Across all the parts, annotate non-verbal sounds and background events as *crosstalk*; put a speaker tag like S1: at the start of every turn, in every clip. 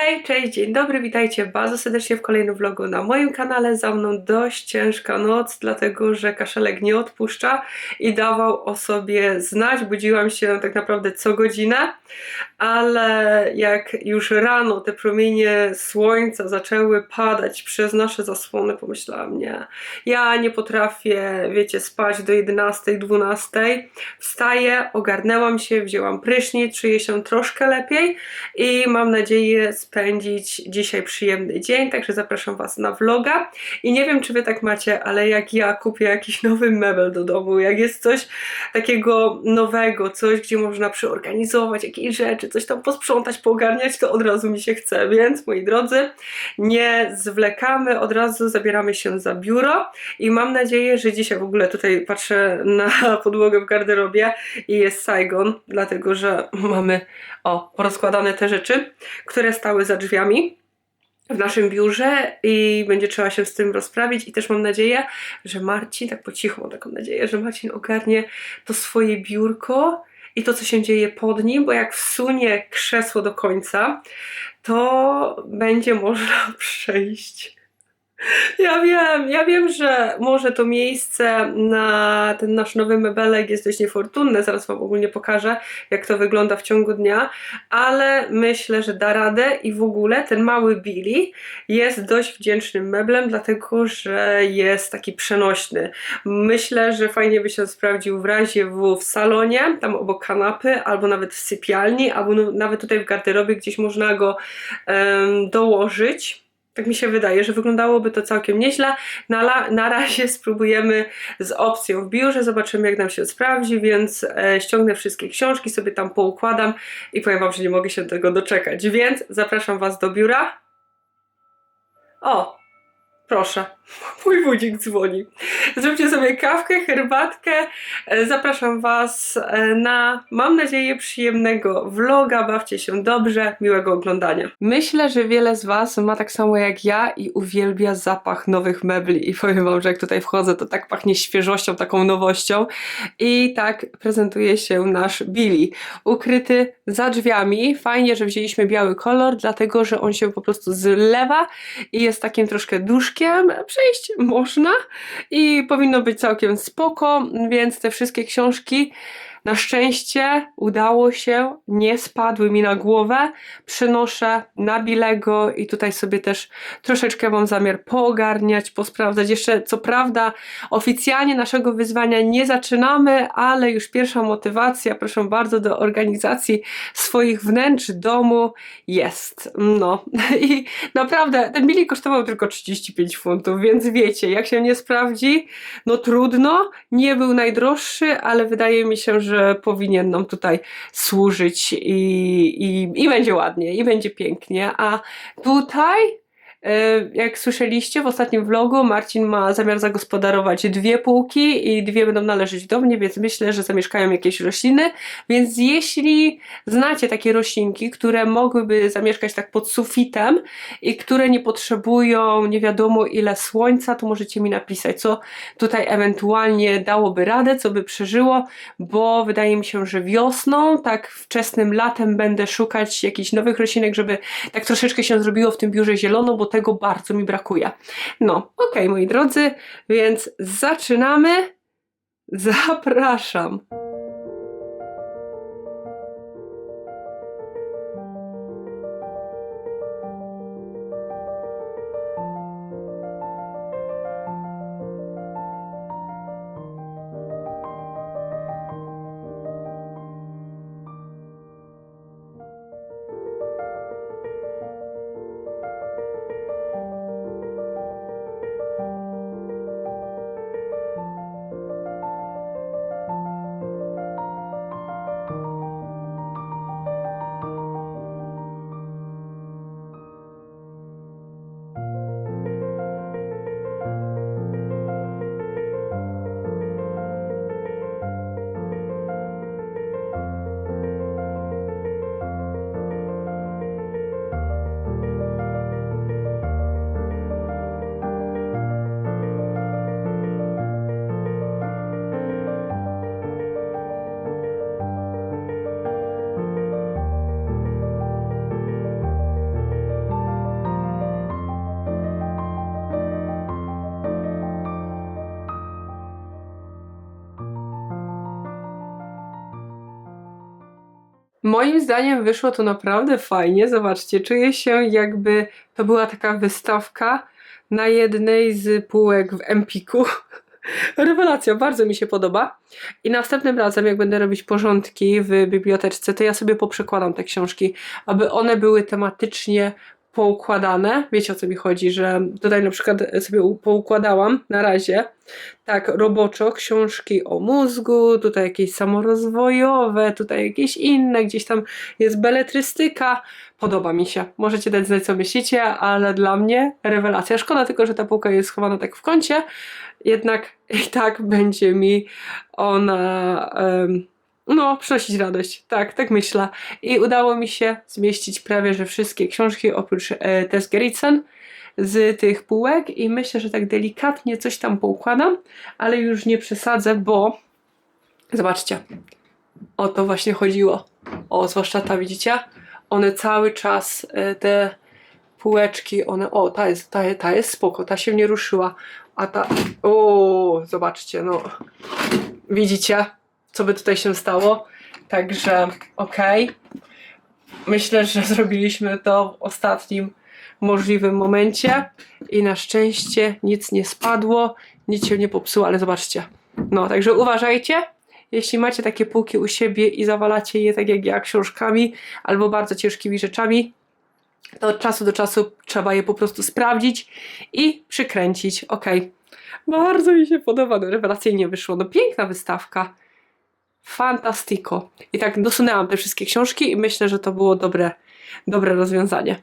S1: Hej, cześć, dzień dobry, witajcie bardzo serdecznie w kolejnym vlogu na moim kanale. Za mną dość ciężka noc, dlatego że kaszelek nie odpuszcza i dawał o sobie znać. Budziłam się tak naprawdę co godzinę, ale jak już rano te promienie słońca zaczęły padać przez nasze zasłony, pomyślałam, nie, ja nie potrafię, wiecie, spać do 11, 12. Wstaję, ogarnęłam się, wzięłam prysznic, czuję się troszkę lepiej i mam nadzieję spędzić dzisiaj przyjemny dzień, także zapraszam Was na vloga. I nie wiem, czy Wy tak macie, ale jak ja kupię jakiś nowy mebel do domu, jak jest coś takiego nowego, coś, gdzie można przeorganizować jakieś rzeczy, coś tam posprzątać, poogarniać, to od razu mi się chce, więc moi drodzy, nie zwlekamy, od razu zabieramy się za biuro i mam nadzieję, że dzisiaj w ogóle tutaj patrzę na *laughs* podłogę w garderobie i jest Saigon, dlatego że mamy o, porozkładane te rzeczy, które stały za drzwiami w naszym biurze i będzie trzeba się z tym rozprawić i też mam nadzieję, że Marcin, tak po cichu mam taką nadzieję, że Marcin ogarnie to swoje biurko i to, co się dzieje pod nim, bo jak wsunie krzesło do końca, to będzie można *laughs* przejść ja wiem, ja wiem, że może to miejsce na ten nasz nowy mebelek jest dość niefortunne, zaraz Wam ogólnie pokażę, jak to wygląda w ciągu dnia, ale myślę, że da radę i w ogóle ten mały Billy jest dość wdzięcznym meblem, dlatego, że jest taki przenośny. Myślę, że fajnie by się sprawdził w razie W w salonie, tam obok kanapy, albo nawet w sypialni, albo nawet tutaj w garderobie, gdzieś można go um, dołożyć tak mi się wydaje, że wyglądałoby to całkiem nieźle. Na, na razie spróbujemy z opcją w biurze, zobaczymy jak nam się sprawdzi, więc e, ściągnę wszystkie książki, sobie tam poukładam i powiem Wam, że nie mogę się tego doczekać. Więc zapraszam Was do biura. O, Proszę, mój budzik dzwoni. Zróbcie sobie kawkę, herbatkę. E, zapraszam Was e, na, mam nadzieję, przyjemnego vloga. Bawcie się dobrze, miłego oglądania. Myślę, że wiele z Was ma tak samo jak ja i uwielbia zapach nowych mebli. I powiem Wam, że jak tutaj wchodzę, to tak pachnie świeżością, taką nowością. I tak prezentuje się nasz Billy. Ukryty za drzwiami. Fajnie, że wzięliśmy biały kolor, dlatego że on się po prostu zlewa i jest takim troszkę duszkiem przejść można i powinno być całkiem spoko, więc te wszystkie książki na szczęście udało się, nie spadły mi na głowę. Przenoszę na Bilego i tutaj sobie też troszeczkę mam zamiar poogarniać, posprawdzać. Jeszcze co prawda oficjalnie naszego wyzwania nie zaczynamy, ale już pierwsza motywacja, proszę bardzo, do organizacji swoich wnętrz domu jest. No *laughs* i naprawdę ten Billy kosztował tylko 35 funtów, więc wiecie, jak się nie sprawdzi, no trudno, nie był najdroższy, ale wydaje mi się, że że powinien nam tutaj służyć i, i, i będzie ładnie, i będzie pięknie. A tutaj jak słyszeliście w ostatnim vlogu, Marcin ma zamiar zagospodarować dwie półki i dwie będą należeć do mnie, więc myślę, że zamieszkają jakieś rośliny. Więc jeśli znacie takie roślinki, które mogłyby zamieszkać tak pod sufitem i które nie potrzebują nie wiadomo ile słońca, to możecie mi napisać, co tutaj ewentualnie dałoby radę, co by przeżyło, bo wydaje mi się, że wiosną, tak wczesnym latem będę szukać jakichś nowych roślinek, żeby tak troszeczkę się zrobiło w tym biurze zielono, bo tego bardzo mi brakuje. No, ok, moi drodzy, więc zaczynamy. Zapraszam. Moim zdaniem wyszło to naprawdę fajnie. Zobaczcie, czuję się jakby to była taka wystawka na jednej z półek w Empiku. *laughs* Rewelacja, bardzo mi się podoba. I następnym razem, jak będę robić porządki w biblioteczce, to ja sobie poprzekładam te książki, aby one były tematycznie poukładane. Wiecie o co mi chodzi, że tutaj na przykład sobie poukładałam na razie tak roboczo książki o mózgu, tutaj jakieś samorozwojowe, tutaj jakieś inne, gdzieś tam jest beletrystyka. Podoba mi się. Możecie dać znać co myślicie, ale dla mnie rewelacja. Szkoda tylko, że ta półka jest schowana tak w kącie, jednak i tak będzie mi ona no, przynosić radość. Tak, tak myślę. I udało mi się zmieścić prawie, że wszystkie książki oprócz e, Tess Gerritsen z tych półek i myślę, że tak delikatnie coś tam poukładam, ale już nie przesadzę, bo zobaczcie, o to właśnie chodziło. O, zwłaszcza ta, widzicie? One cały czas, e, te półeczki, one, o, ta jest, ta, ta jest spoko, ta się nie ruszyła, a ta, o, zobaczcie, no, widzicie? Co by tutaj się stało. Także okej. Okay. Myślę, że zrobiliśmy to w ostatnim możliwym momencie i na szczęście nic nie spadło, nic się nie popsuło, ale zobaczcie. No, także uważajcie. Jeśli macie takie półki u siebie i zawalacie je tak jak ja książkami albo bardzo ciężkimi rzeczami, to od czasu do czasu trzeba je po prostu sprawdzić i przykręcić. Ok. Bardzo mi się podoba, no rewelacyjnie wyszło. No piękna wystawka. Fantastico. I tak dosunęłam te wszystkie książki i myślę, że to było dobre, dobre rozwiązanie.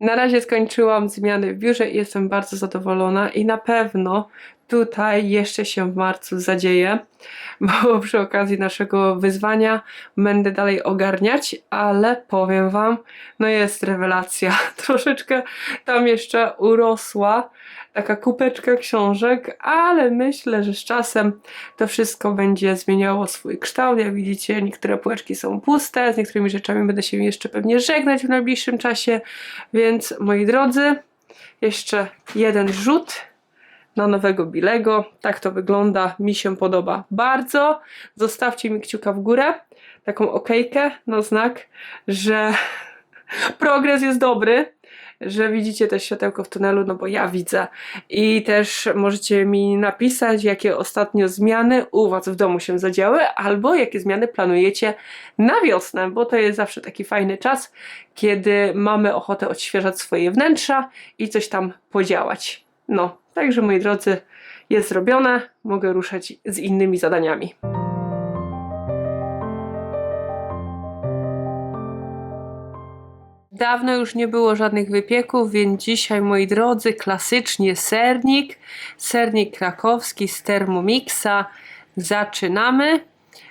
S1: Na razie skończyłam zmiany w biurze i jestem bardzo zadowolona i na pewno tutaj jeszcze się w marcu zadzieje, *laughs* bo przy okazji naszego wyzwania będę dalej ogarniać, ale powiem Wam, no jest rewelacja. *laughs* Troszeczkę tam jeszcze urosła taka kupeczka książek, ale myślę, że z czasem to wszystko będzie zmieniało swój kształt. Jak widzicie, niektóre półeczki są puste, z niektórymi rzeczami będę się jeszcze pewnie żegnać w najbliższym czasie, więc moi drodzy, jeszcze jeden rzut na nowego Bilego. Tak to wygląda, mi się podoba bardzo. Zostawcie mi kciuka w górę, taką okejkę na znak, że *laughs* progres jest dobry, że widzicie też światełko w tunelu, no bo ja widzę. I też możecie mi napisać, jakie ostatnio zmiany u Was w domu się zadziały, albo jakie zmiany planujecie na wiosnę, bo to jest zawsze taki fajny czas, kiedy mamy ochotę odświeżać swoje wnętrza i coś tam podziałać. No, także moi drodzy, jest zrobione, mogę ruszać z innymi zadaniami. Dawno już nie było żadnych wypieków, więc dzisiaj, moi drodzy, klasycznie sernik. Sernik krakowski z Thermomixa. Zaczynamy.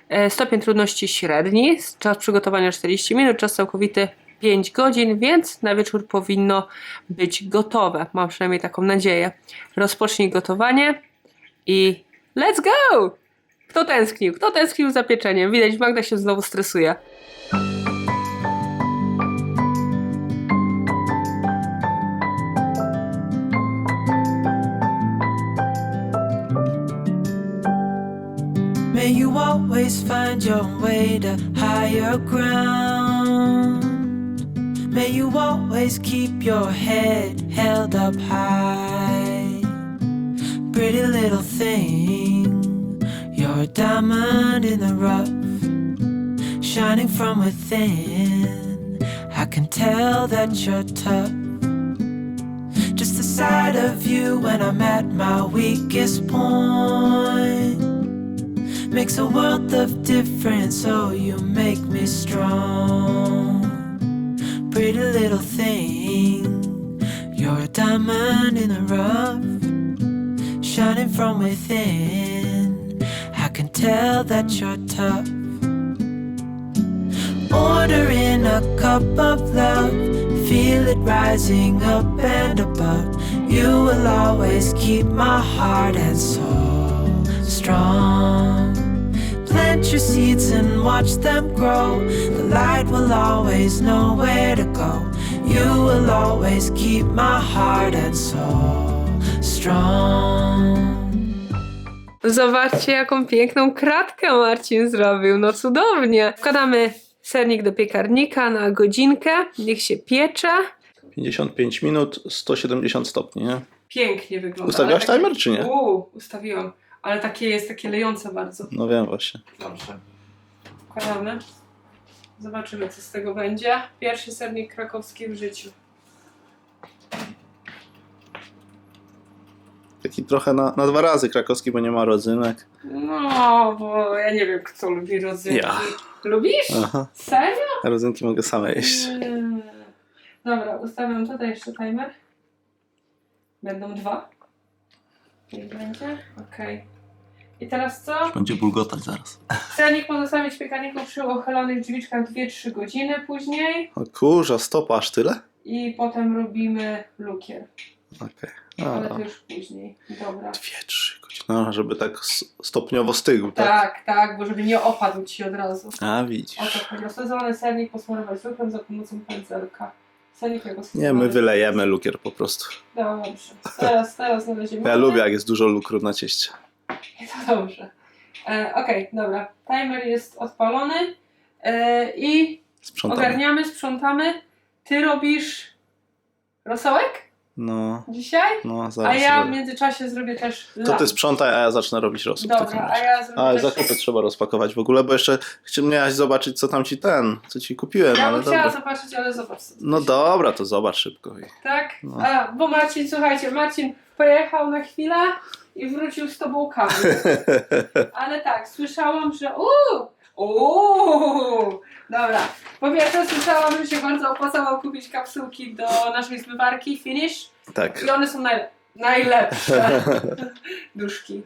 S1: E, stopień trudności średni, czas przygotowania 40 minut, czas całkowity 5 godzin, więc na wieczór powinno być gotowe. Mam przynajmniej taką nadzieję. Rozpocznij gotowanie i let's go! Kto tęsknił? Kto tęsknił za pieczeniem? Widać, Magda się znowu stresuje. May you always find your way to higher ground. May you always keep your head held up high. Pretty little thing, you're a diamond in the rough, shining from within. I can tell that you're tough. Just the sight of you when I'm at my weakest point makes a world of difference. Oh, you make me strong pretty little thing. You're a diamond in the rough, shining from within. I can tell that you're tough. Order in a cup of love, feel it rising up and above. You will always keep my heart and soul strong. Plant your seeds and watch them grow. The light will always know where to. You will always keep my heart and soul
S2: strong.
S1: Zobaczcie, jaką piękną kratkę Marcin zrobił. No cudownie. Wkładamy sernik do piekarnika na godzinkę. Niech się piecze.
S3: 55 minut, 170 stopni, nie?
S1: Pięknie wygląda. Ale takie-
S3: timer, czy nie?
S1: Uuu, ustawiłam. Ale takie jest takie lejące bardzo.
S3: No wiem właśnie.
S1: Dobrze. Wkładamy. Zobaczymy, co z tego będzie. Pierwszy sernik krakowski w życiu.
S3: Taki trochę na, na dwa razy krakowski, bo nie ma rodzynek.
S1: No, bo ja nie wiem, kto lubi rodzynki.
S3: Ja.
S1: Lubisz?
S3: Aha.
S1: Serio?
S3: Rodzynki mogę same jeść.
S1: Mm. Dobra, ustawiam tutaj jeszcze timer. Będą dwa. Niech będzie. Okej. I teraz co?
S3: Będzie bulgotać zaraz. *laughs*
S1: Sernik pozostawić w piekarniku przy ochylonych drzwiczkach 2-3 godziny później.
S3: O kurza, stopa aż tyle?
S1: I potem robimy lukier.
S3: Okej.
S1: Ale to już później. Dobra.
S3: Dwie, trzy godziny. No, żeby tak s- stopniowo stygł, tak?
S1: Tak, tak, bo żeby nie opadł ci od razu.
S3: A widzisz.
S1: chodzi. Rozsadzony sernik posmarować cukrem za pomocą pędzelka. Sernik jako
S3: Nie, my wylejemy lukier po prostu.
S1: Dobrze. Teraz, teraz znaleziemy.
S3: Ja lubię, jak jest dużo lukru na cieście.
S1: To *laughs* dobrze. E, Okej, dobra. Timer jest odpalony e, i
S3: Sprzątamy.
S1: ogarniamy, sprzątamy. Ty robisz rosołek
S3: No,
S1: dzisiaj?
S3: no,
S1: A
S3: zaraz.
S1: ja w
S3: zrobię.
S1: międzyczasie zrobię też
S3: To ty sprzątaj, a ja zacznę robić rosół. w takim
S1: Dobra, a
S3: razie.
S1: ja zrobię
S3: A, i
S1: też...
S3: zakupy trzeba rozpakować w ogóle, bo jeszcze chci- miałaś zobaczyć, co tam ci ten, co ci kupiłem,
S1: Ja
S3: ale
S1: bym chciała
S3: dobra.
S1: zobaczyć, ale zobacz. co
S3: No dobra, to zobacz szybko.
S1: Tak?
S3: No.
S1: A, bo Marcin, słuchajcie, Marcin pojechał na chwilę i wrócił z tobołkami. *laughs* Ale tak, słyszałam, że uuu, uuu, dobra. Po pierwsze słyszałam, że się bardzo opłacało kupić kapsułki do naszej zmywarki Finish
S3: tak.
S1: i one są najle- najlepsze *laughs* duszki.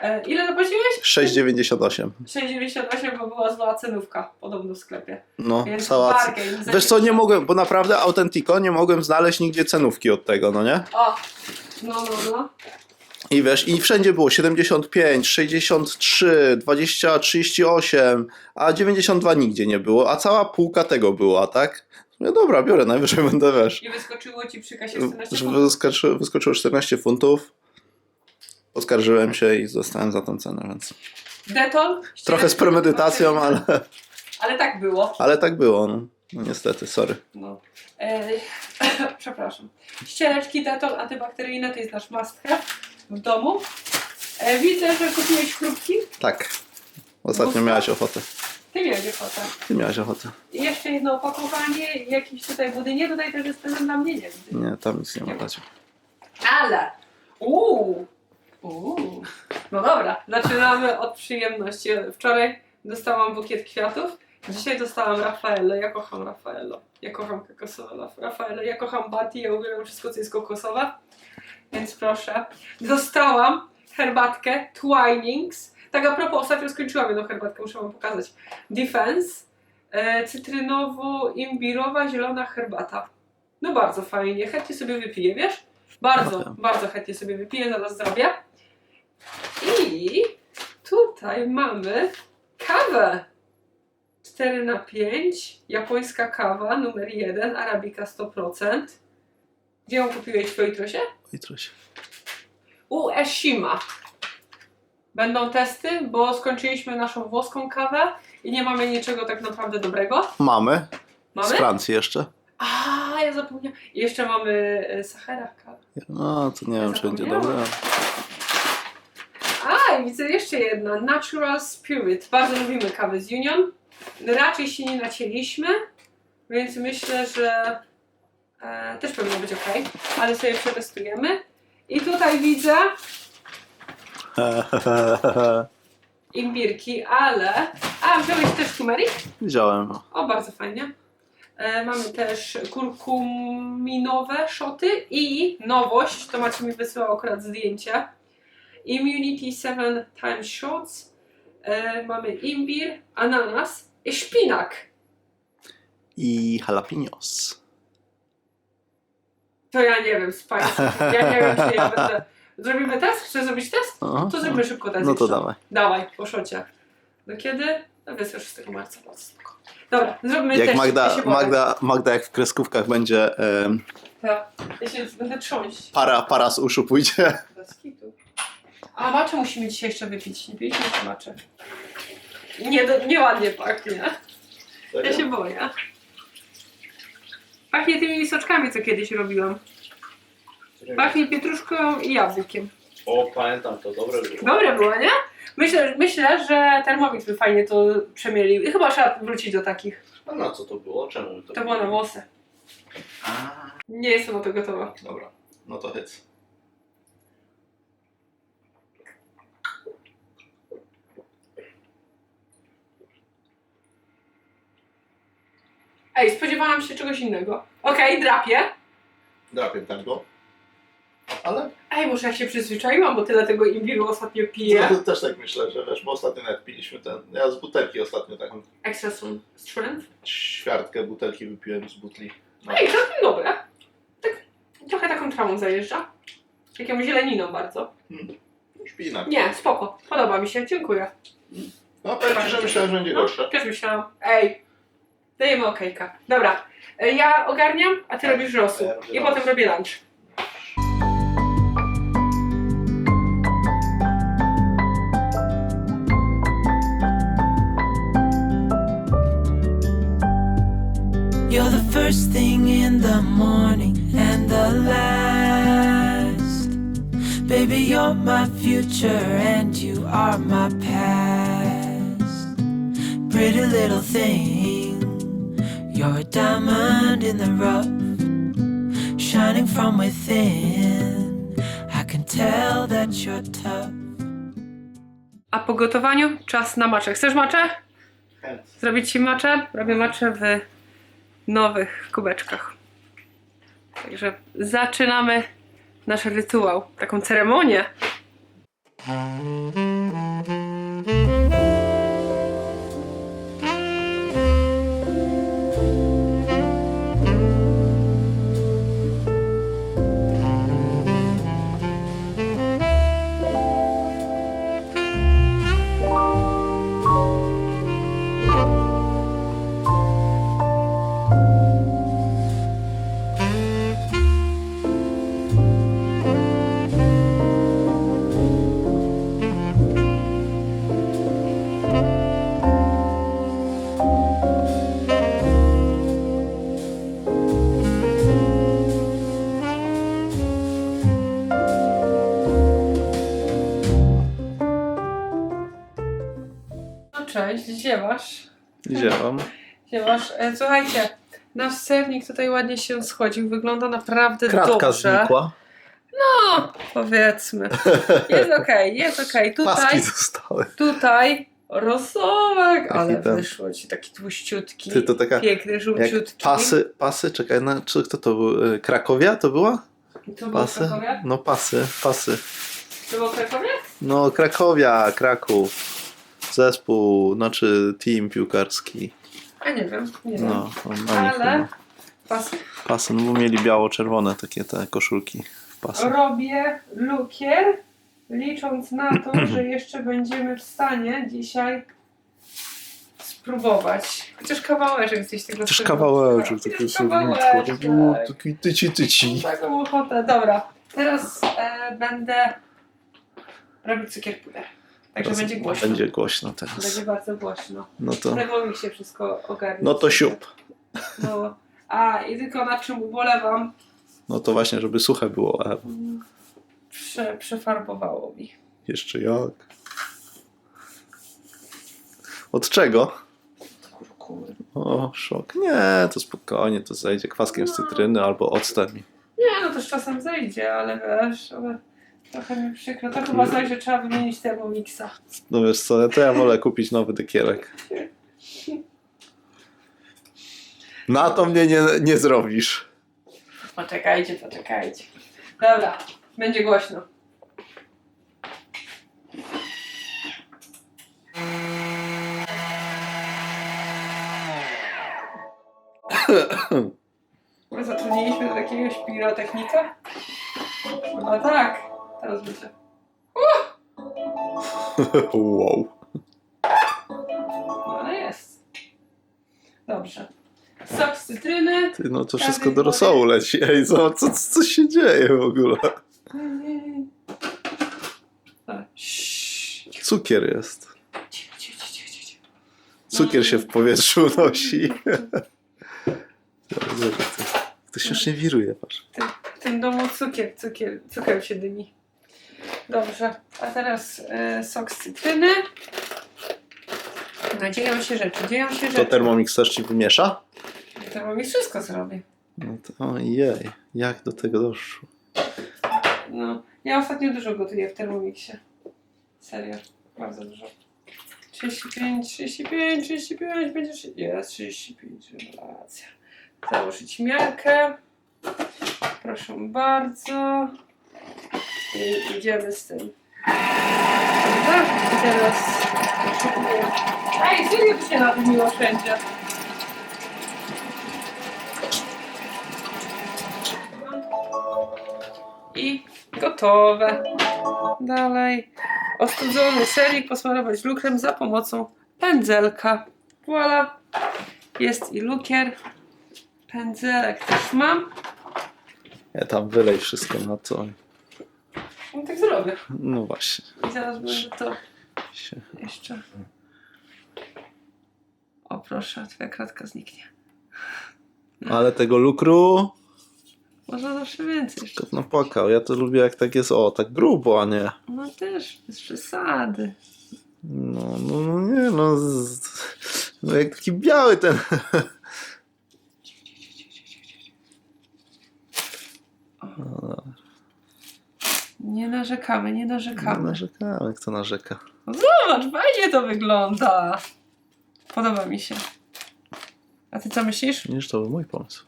S1: E, ile zapłaciłeś?
S3: 6,98.
S1: 6,98, bo była zła cenówka podobno w sklepie.
S3: No,
S1: Więc
S3: cała.
S1: bargain. za
S3: Wiesz co, nie
S1: 90.
S3: mogłem, bo naprawdę Authentico nie mogłem znaleźć nigdzie cenówki od tego, no nie?
S1: O, no, no, no.
S3: I wiesz, i wszędzie było 75, 63, 20, 38, a 92 nigdzie nie było, a cała półka tego była, tak? No dobra, biorę, najwyżej będę, wiesz.
S1: I wyskoczyło ci przy kasie 14
S3: że
S1: funtów.
S3: Wyskoczy, wyskoczyło 14 funtów. Oskarżyłem się i zostałem za tą cenę, więc
S1: Detol?
S3: trochę z premedytacją, ale,
S1: Ale tak było.
S3: ale tak było, no. no niestety, sorry.
S1: No. E, *laughs* przepraszam. Ściereczki Detol antybakteryjne to jest nasz must have w domu. E, widzę, że kupiłeś chrupki.
S3: Tak. Ostatnio
S1: Mocno?
S3: miałaś ochotę.
S1: Ty miałeś ochotę.
S3: Ty miałaś ochotę.
S1: I jeszcze jedno opakowanie, jakiś tutaj budynie. Tutaj też jest prezent dla mnie, nie widzę.
S3: Nie, tam nic nie ma dać.
S1: Ale! Uuu! Uuu! No dobra, zaczynamy od przyjemności. Wczoraj dostałam bukiet kwiatów. Dzisiaj dostałam Raffaello. Ja kocham Raffaello. Ja kocham kokosowe Raffaello. Ja kocham Bati. Ja uwielbiam wszystko, co jest kokosowe. Więc proszę. Dostałam herbatkę Twinings. Tak a propos, ostatnio skończyłam jedną herbatkę, muszę wam pokazać. Defense. E, cytrynowo-imbirowa zielona herbata. No bardzo fajnie. Chętnie sobie wypiję, wiesz? Bardzo, bardzo chętnie sobie wypiję, zaraz zrobię. I tutaj mamy kawę. 4 na 5 japońska kawa numer 1, arabika 100%. Gdzie ją kupiłeś w Wojtrosie?
S3: Oj, trochę.
S1: U Eshima. Będą testy, bo skończyliśmy naszą włoską kawę i nie mamy niczego tak naprawdę dobrego.
S3: Mamy. Z
S1: Mamy?
S3: Francji jeszcze.
S1: A, ja zapomniałam. I jeszcze mamy e, Sahara kawę.
S3: No, to nie wiem, czy będzie
S1: Zapomniałam.
S3: dobre.
S1: A, i widzę jeszcze jedna. Natural Spirit. Bardzo lubimy kawę z Union. Raczej się nie nacięliśmy, więc myślę, że e, też powinno być ok, ale sobie przetestujemy. I tutaj widzę *laughs* imbirki, ale... A, wziąłeś też turmeric?
S3: Widziałem.
S1: O, bardzo fajnie. E, mamy też kurkuminowe szoty i nowość, to Macie mi wysyłał akurat zdjęcie. Immunity 7 times shots. E, mamy imbir, ananas i szpinak.
S3: I jalapenos.
S1: To ja nie wiem, spicy. Ja nie wiem, czy ja będę... Zrobimy test? Chcesz zrobić test?
S3: Aha.
S1: To zróbmy szybko test
S3: No to
S1: jeszcze.
S3: dawaj.
S1: Dawaj, po szocie. Do kiedy? No wiesz, 6 marca, bardzo spoko. Dobra, zróbmy
S3: Jak
S1: test.
S3: Magda,
S1: ja się boję.
S3: Magda, Magda jak w kreskówkach będzie em,
S1: Tak. Ja się będę trząść.
S3: Para, para z uszu pójdzie.
S1: Bez kitu. A macze musimy dzisiaj jeszcze wypić. Nie piliśmy jeszcze macze. Nie, do- nieładnie pachnie. Ja się boję. Pachnie tymi soczkami, co kiedyś robiłam. Pachnie pietruszką i jabłkiem.
S2: O, pamiętam to, dobre było.
S1: Dobre było, nie? Myślę, myślę, że Thermomix by fajnie to przemielił. I chyba trzeba wrócić do takich.
S2: A na co to było? Czemu to
S1: To było na włosy.
S3: A,
S1: Nie jestem na to gotowa.
S3: dobra, no to hyc.
S1: Ej, spodziewałam się czegoś innego. Okej, drapię.
S3: Drapię tego. Ale
S1: Ej, może ja się przyzwyczaiłam, bo tyle tego imbiru ostatnio piję.
S3: no, też tak myślę, że wiesz, bo ostatnio nawet piliśmy ten, ja z butelki ostatnio taką
S1: Extra sun- strength.
S3: ćwiartkę butelki wypiłem z butli. No.
S1: Ej, całkiem dobre. Tak, trochę taką trawą zajeżdża. Jakąś zieleniną bardzo.
S3: Szpinak.
S1: Nie, spoko. Podoba mi się, dziękuję.
S3: No powiem ci, że myślałem, że będzie
S1: No,
S3: gorsze.
S1: też myślałam. Ej, dajemy okejka. Dobra, e, ja ogarniam, a ty
S3: Tak,
S1: robisz rosół.
S3: ja robię
S1: I
S3: rosół.
S1: potem robię lunch.
S4: You're the first thing in the morning and the last. Baby, you're my future and you are my past. Pretty little thing, you're a diamond in the rough, shining from within. I can tell that you're tough.
S1: A po gotowaniu czas na macze. Chcesz macze? Zrobić ci macze? Robię macze w nowych kubeczkach. Także zaczynamy nasz rytuał, taką ceremonię. Cześć, ziewasz.
S3: Działam.
S1: Ziewasz. E, słuchajcie, nasz sernik tutaj ładnie się schodził. Wygląda naprawdę
S3: Kratka
S1: dobrze.
S3: znikła.
S1: No, powiedzmy. Jest okej, jest okej. *laughs*
S3: Paski
S1: Tutaj,
S3: zostały.
S1: tutaj rosołek, ale
S3: ten-
S1: wyszło ci taki tłuściutki,
S3: Ty to taka
S1: piękny,
S3: jak
S1: żółciutki.
S3: pasy, pasy, czekaj, na, czy kto to był? Y, Krakowia to była?
S1: To było
S3: Pasy?
S1: Krakowie?
S3: No pasy, pasy.
S1: To było Krakowie?
S3: No Krakowia, Kraków. Zespół, znaczy team piłkarski.
S1: A nie wiem, nie wiem.
S3: No, on,
S1: Ale pasy.
S3: Pasy, no bo mieli biało-czerwone takie te koszulki. Pasy.
S1: Robię lukier, licząc na to, *clears throat* że jeszcze będziemy w stanie dzisiaj spróbować. Chociaż kawałeczek gdzieś tego
S3: Też
S1: serduszka.
S3: kawałeczek, takie
S1: Chociaż kawałeczek.
S3: U, Taki tyci tyci.
S1: Taką ochotę. Dobra, teraz e, będę robić cukier puder. Także będzie głośno.
S3: Będzie głośno teraz.
S1: Będzie bardzo głośno.
S3: No to,
S1: Tego mi się wszystko ogarnie.
S3: no to siup.
S1: No. A, i tylko na czym ubolewam,
S3: No to właśnie, żeby suche było. A
S1: prze, przefarbowało mi.
S3: jeszcze jak? Od czego?
S1: Kurku.
S3: O, szok. Nie, to spokojnie, to zejdzie kwaskiem z cytryny albo octem.
S1: Nie, no to z czasem zejdzie, ale wiesz, ale trochę mi przykro. To chyba znaczy, że trzeba wymienić Thermomixa.
S3: No wiesz co, to ja wolę kupić nowy dekierek. Na to mnie nie, nie zrobisz.
S1: Poczekajcie, poczekajcie. Dobra, będzie głośno. *coughs* My zatrudniliśmy do jakiegoś pirotechnika? Chyba tak. Teraz będzie. *laughs*
S3: wow.
S1: No ale jest. Dobrze. Sok z cytryny.
S3: Ty, no to wszystko do rosołu leci. Ej, co, co, co się dzieje w ogóle? Cukier jest. Cukier się w powietrzu nosi. To śmiesznie wiruje, patrz.
S1: W tym domu cukier, cukier, cukier się dymi. Dobrze, a teraz e, sok z cytryny. No, dzieją się rzeczy, dzieją się
S3: To
S1: rzeczy.
S3: Thermomix też ci wymiesza?
S1: To mi wszystko zrobię.
S3: No to ojej, jak do tego doszło?
S1: No, ja ostatnio dużo gotuję w Thermomixie. Serio, bardzo dużo. 35, 35, 35, będzie trzy- jest 35, rewelacja. Założyć miarkę. Proszę bardzo. I idziemy z tym. Dobra, i teraz szykuję. Ej, serio się nadymiło wszędzie. I gotowe. Dalej. Ostudzony serik posmarować lukrem za pomocą pędzelka. Voila. Jest i lukier. Pędzelek też mam.
S3: Ja tam wylej wszystko na to.
S1: No tak zrobię.
S3: No właśnie.
S1: I zaraz będę to
S3: Się.
S1: jeszcze. O proszę, twoja kratka zniknie.
S3: Ale tego lukru
S1: Można zawsze więcej jeszcze.
S3: kot napłakał. Ja to lubię jak tak jest, o, tak grubo, a nie.
S1: No też, bez przesady.
S3: No, no, no nie, no. Z, no jak taki biały ten.
S1: Nie narzekamy, nie
S3: Nie
S1: narzekamy.
S3: narzekamy, kto narzeka.
S1: No Zobacz, fajnie to wygląda. Podoba mi się. A ty co myślisz?
S3: Wiesz, to był mój pomysł.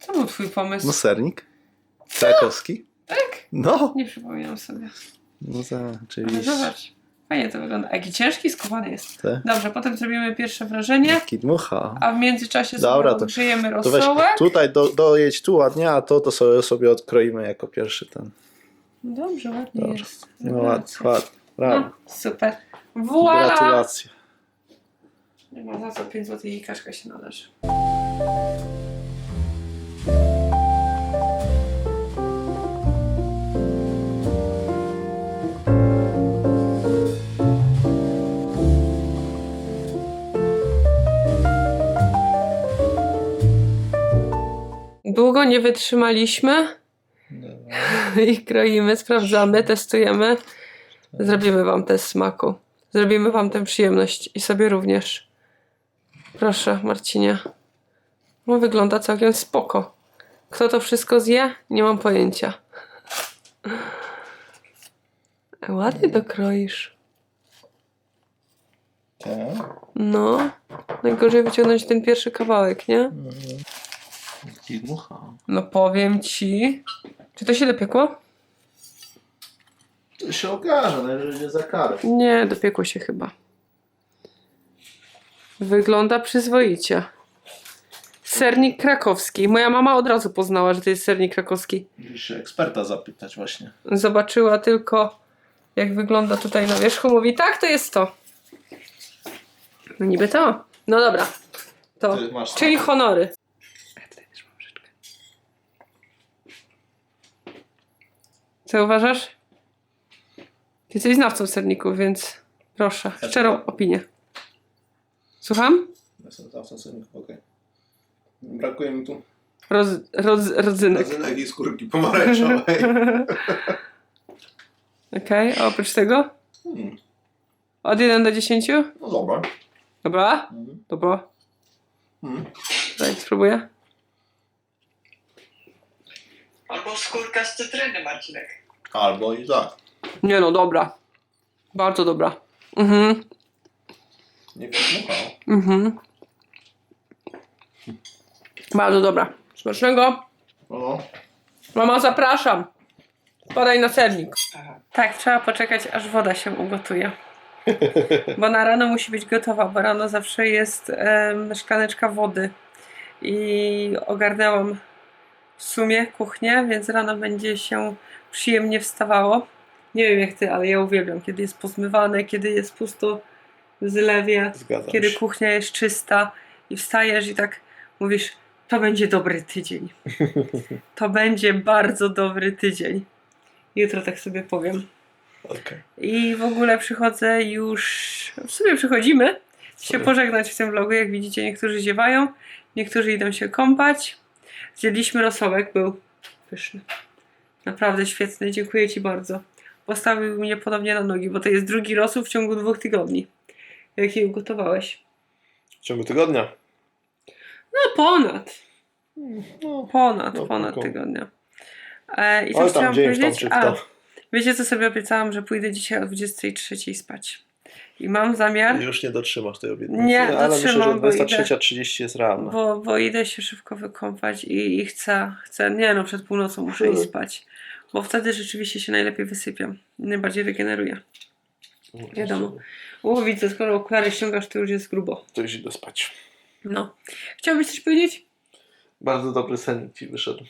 S1: Co był twój pomysł?
S3: No sernik. Krakowski.
S1: Tak?
S3: No.
S1: Nie przypominam sobie.
S3: No tak,
S1: Ale
S3: oczywiście.
S1: zobacz. Fajnie to wygląda. Jaki ciężki, skowany jest.
S3: Te.
S1: Dobrze, potem zrobimy pierwsze wrażenie,
S3: Jaki dmucha.
S1: a w międzyczasie
S3: Dobra,
S1: sobie
S3: to-
S1: odgrzejemy
S3: To weź
S1: rosołek.
S3: tutaj do, dojedź tu ładnie, a to to sobie, sobie odkroimy jako pierwszy ten.
S1: Dobrze, ładnie
S3: Dobrze.
S1: jest.
S3: No ładnie, ładnie. Brawo.
S1: No, super. Voila!
S3: Gratulacje.
S1: Nie ma za co, 5 zł i kaszka się należy. Nie wytrzymaliśmy i kroimy, sprawdzamy, testujemy. Zrobimy Wam test smaku. Zrobimy Wam tę przyjemność i sobie również. Proszę, Marcinie. No, wygląda całkiem spoko. Kto to wszystko zje? Nie mam pojęcia. Ładnie to kroisz. No. Najgorzej wyciągnąć ten pierwszy kawałek, nie?
S3: Jaki
S1: No powiem ci. Czy to się dopiekło?
S3: To się okaże, najwyżej za karę.
S1: Nie, dopiekło się chyba. Wygląda przyzwoicie. Sernik krakowski. Moja mama od razu poznała, że to jest sernik krakowski.
S3: Musisz się eksperta zapytać właśnie.
S1: Zobaczyła tylko, jak wygląda tutaj na wierzchu. Mówi, tak, to jest to. No niby to. No dobra. To.
S3: Ty masz
S1: Czyli honory. Ja tutaj też mam rzeczkę. Co uważasz? Jesteś znawcą serników, więc proszę,
S3: Ja
S1: szczerą opinię. Słucham?
S3: Jestem tam sensorniku, okej. Brakuje mi tu
S1: Roz, roz, rodzynek.
S3: rodzynek i skórki pomarańczowej. *laughs*
S1: Okej, a oprócz tego?
S3: Hmm,
S1: Od 1 do 10?
S3: no dobra.
S1: Dobra?
S3: Mhm.
S1: Dobra.
S3: Mhm.
S1: Daj, spróbuję.
S5: Albo skórka z cytryny, Marcinek.
S3: Albo i tak.
S1: Nie no, dobra. Bardzo dobra. Mhm,
S3: Nie dmuchał.
S1: mhm. Bardzo dobra. Smacznego.
S3: No.
S1: Mama, zapraszam. Podaj na sernik.
S5: Aha.
S1: Tak, trzeba poczekać, aż woda się ugotuje. *laughs* Bo na rano musi być gotowa, bo rano zawsze jest em, szklaneczka wody. I ogarnęłam w sumie kuchnię, więc rano będzie się przyjemnie wstawało. Nie wiem jak ty, ale ja uwielbiam, kiedy jest pozmywane, kiedy jest pusto w zlewie,
S3: Zgadzam
S1: kiedy
S3: się.
S1: kuchnia jest czysta i wstajesz i tak mówisz, to będzie dobry tydzień. *laughs* To będzie bardzo dobry tydzień. Jutro tak sobie powiem.
S3: Okej.
S1: I w ogóle przychodzę już, w sumie przychodzimy się pożegnać w tym vlogu. Jak widzicie, niektórzy ziewają, niektórzy idą się kąpać. Zjedliśmy rosołek, był pyszny. Naprawdę świetny, dziękuję Ci bardzo. Postawił mnie podobnie na nogi, bo to jest drugi rosół w ciągu dwóch tygodni. Jaki ugotowałeś?
S3: W ciągu tygodnia.
S1: No ponad,
S3: No,
S1: ponad,
S3: No,
S1: ponad tygodnia. E, I co chciałam powiedzieć? A, wiecie co sobie obiecałam, że pójdę dzisiaj o 23 spać. I mam zamiar,
S3: Już nie dotrzymasz tej obietnicy.
S1: Nie,
S3: ale myślę,
S1: dotrzymam,
S3: że
S1: bo idę.
S3: 23.30 jest realna.
S1: bo, bo idę się szybko wykąpać i, i chcę, chcę, nie no, przed północą muszę iść spać. Bo wtedy rzeczywiście się najlepiej wysypiam. Najbardziej regeneruję. wiadomo. O, widzę, skoro okulary ściągasz, to już jest grubo.
S3: To już idę spać.
S1: No. Chciałbyś coś powiedzieć?
S3: Bardzo dobry sen ci wyszedł.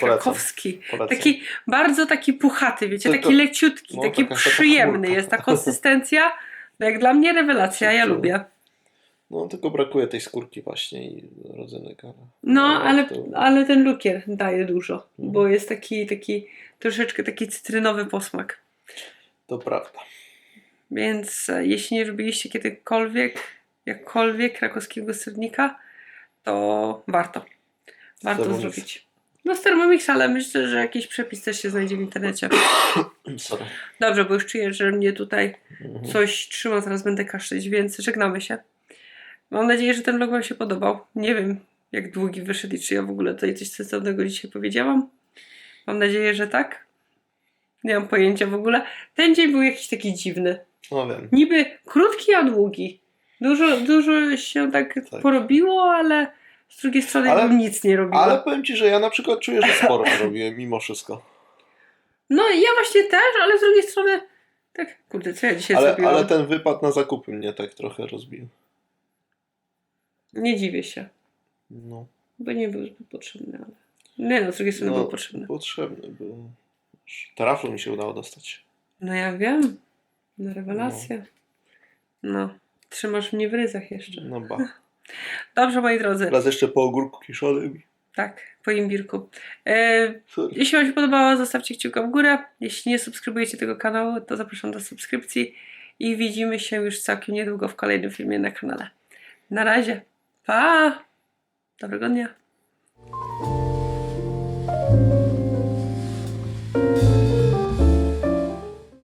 S3: Polecam.
S1: Krakowski.
S3: Polecam.
S1: Taki bardzo taki puchaty, wiecie, taki leciutki,
S3: no,
S1: taki przyjemny jest ta konsystencja. *laughs* No jak dla mnie rewelacja, ja lubię.
S3: No tylko brakuje tej skórki właśnie i rodzynek. Ale...
S1: No, ale,
S3: to-
S1: ale ten lukier daje dużo,
S3: Mhm.
S1: bo jest taki, taki troszeczkę taki cytrynowy posmak.
S3: To prawda.
S1: Więc e, jeśli nie robiliście kiedykolwiek, jakkolwiek krakowskiego sernika, to warto. Warto zrobić. No z Thermomix, ale myślę, że jakiś przepis też się znajdzie w internecie. *coughs*
S3: Sorry.
S1: Dobrze, bo już czuję, że mnie tutaj
S3: Mhm.
S1: coś trzyma, zaraz będę kaszleć, więc żegnamy się. Mam nadzieję, że ten vlog Wam się podobał. Nie wiem, jak długi wyszedł i czy ja w ogóle tutaj coś sensownego dzisiaj powiedziałam. Mam nadzieję, że tak. Nie mam pojęcia w ogóle. Ten dzień był jakiś taki dziwny.
S3: No wiem.
S1: Niby krótki, a długi. Dużo, dużo się tak,
S3: Tak.
S1: porobiło, ale z drugiej strony
S3: Ale-
S1: bym nic nie robiła.
S3: Ale powiem ci, że ja na przykład czuję, że sporo *laughs* robiłem mimo wszystko.
S1: No ja właśnie też, ale z drugiej strony tak, kurde, co ja dzisiaj
S3: Ale,
S1: zrobiłam?
S3: ale ten wypad na zakupy mnie tak trochę rozbił.
S1: Nie dziwię się.
S3: No,
S1: Bo nie był zbyt potrzebny, ale. Nie no, z drugiej strony
S3: no
S1: był potrzebny.
S3: potrzebny był. Traflu mi się udało dostać.
S1: No ja wiem. No rewelacja. No. Trzymasz mnie w ryzach jeszcze.
S3: No ba. *laughs*
S1: Dobrze, moi drodzy.
S3: Raz jeszcze po ogórku kiszonym.
S1: Tak, po imbirku. E, jeśli Wam się podobało, zostawcie kciuka w górę. Jeśli nie subskrybujecie tego kanału, to zapraszam do subskrypcji. I widzimy się już całkiem niedługo w kolejnym filmie na kanale. Na razie. Pa! Dobrego dnia.